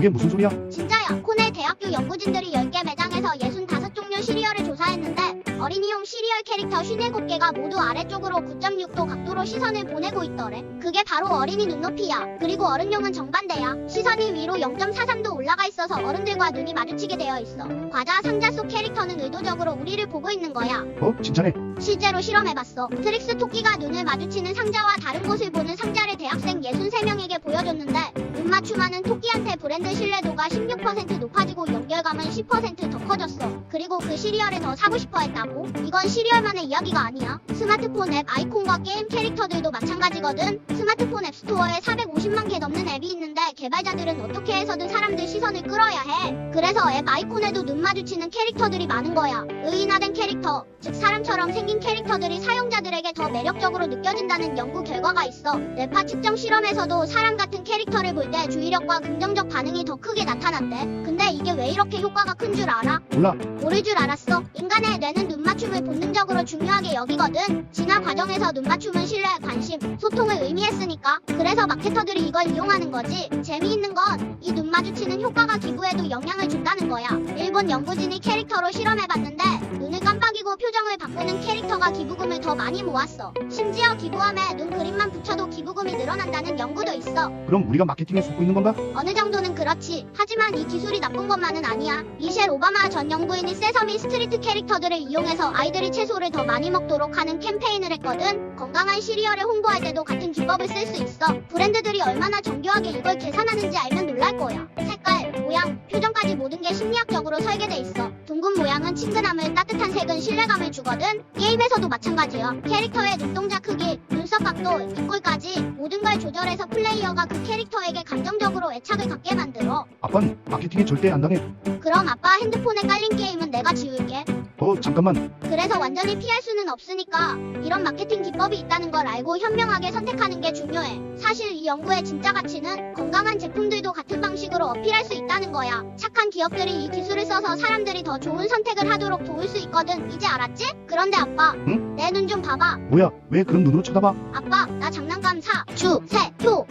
그게 무슨 소리야? 진짜야. 코넬 대학교 연구진들이 10개 매장에서 65종류 시리얼을 조사했는데 어린이용 시리얼 캐릭터 57개가 모두 아래쪽으로 9.6도 각도로 시선을 보내고 있더래. 그게 바로 어린이 눈높이야. 그리고 어른용은 정반대야. 시선이 위로 0.43도 올라가 있어서 어른들과 눈이 마주치게 되어 있어. 과자 상자 속 캐릭터는 의도적으로 우리를 보고 있는 거야. 어? 진짜네. 실제로 실험해봤어. 트릭스 토끼가 눈을 마주치는 상자와 다른 곳을 보는 상자를 대학생 63명에게 보여줬는데 눈 맞춤하는 토끼한테 브랜드 신뢰도가 16% 높아지고 연결감은 10%더 커졌어. 그리고 그 시리얼을 더 사고 싶어 했다고? 이건 시리얼만의 이야기가 아니야. 스마트폰 앱 아이콘과 게임 캐릭터들도 마찬가지거든. 스마트폰 앱 스토어에 450만 개 넘는 앱이 있는데 개발자들은 어떻게 해서든 사람들 시선을 끌어야 해. 그래서 앱 아이콘에도 눈 마주치는 캐릭터들이 많은 거야. 의인화된 캐릭터, 즉 사람처럼 생긴 캐릭터들이 사용자들에게 더 매력적으로 느껴진다는 연구 결과가 있어. 뇌파 측정 실험에서도 사람 같은 캐릭터를 볼 때 주의력과 긍정적 반응이 더 크게 나타난대. 근데 이게 왜 이렇게 효과가 큰 줄 알아? 몰라. 모를 줄 알았어. 인간의 뇌는 눈 맞춤을 본능적으로 중요하게 여기거든. 진화 과정에서 눈 맞춤은 신뢰, 관심, 소통을 의미했으니까. 그래서 마케터들이 이걸 이용하는 거지. 재미있는 건 이 눈 마주치는 효과가 기부에도 영향을 준다는 거야. 일본 연구진이 캐릭터로 실험해봤는데 눈을 깜빡이고 표정을 바꾸는 캐릭터가 기부금을 더 많이 모았어. 심지어 기부함에 눈 그림만 붙여도 기부금이 늘어난다는 연구도 있어. 그럼 우리가 마케팅에 속고 있는 건가? 어느 정도는 그렇지. 하지만 이 기술이 나쁜 것만은 아니야. 미셸 오바마 전 연구인이 세서미 스트리트 캐릭터들을 이용해서 아이들이 채소를 더 많이 먹도록 하는 캠페인을 했거든. 건강한 시리얼을 홍보할 때도 같은 기법을 쓸 수 있어. 브랜드들이 얼마나 정교하게 이걸 계산하는지 알면 놀랄 거야. 색깔, 모양, 표정까지 모든 게 심리학적으로 설계돼 있어. 둥근 모양은 친근함을, 따뜻한 색은 신뢰감을 주거든. 게임에서도 마찬가지야. 캐릭터의 눈동자 크기, 눈썹 각도, 입꼬리까지 모든 걸 조절해서 플레이어가 그 캐릭터에게 감정적으로 애착을 갖게 만들어. 아빠는 마케팅에 절대 안 당해. 그럼 아빠 핸드폰에 깔린 게임은 내가 지울게. 어, 잠깐만. 그래서 완전히 피할 수는 없으니까 이런 마케팅 기법이 있다는 걸 알고 현명하게 선택하는 게 중요해. 사실 이 연구의 진짜 가치는 건강한 제품들도 같은 방식으로 어필할 수 있다는 거야. 착한 기업들이 이 기술을 써서 사람들이 더 좋은 선택을 하도록 도울 수 있거든. 이제 알았지? 그런데 아빠, 응? 내 눈 좀 봐봐. 뭐야? 왜 그런 눈으로 쳐다봐? 아빠, 나 장난감 사, 주, 세, 표.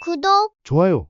구독. 좋아요.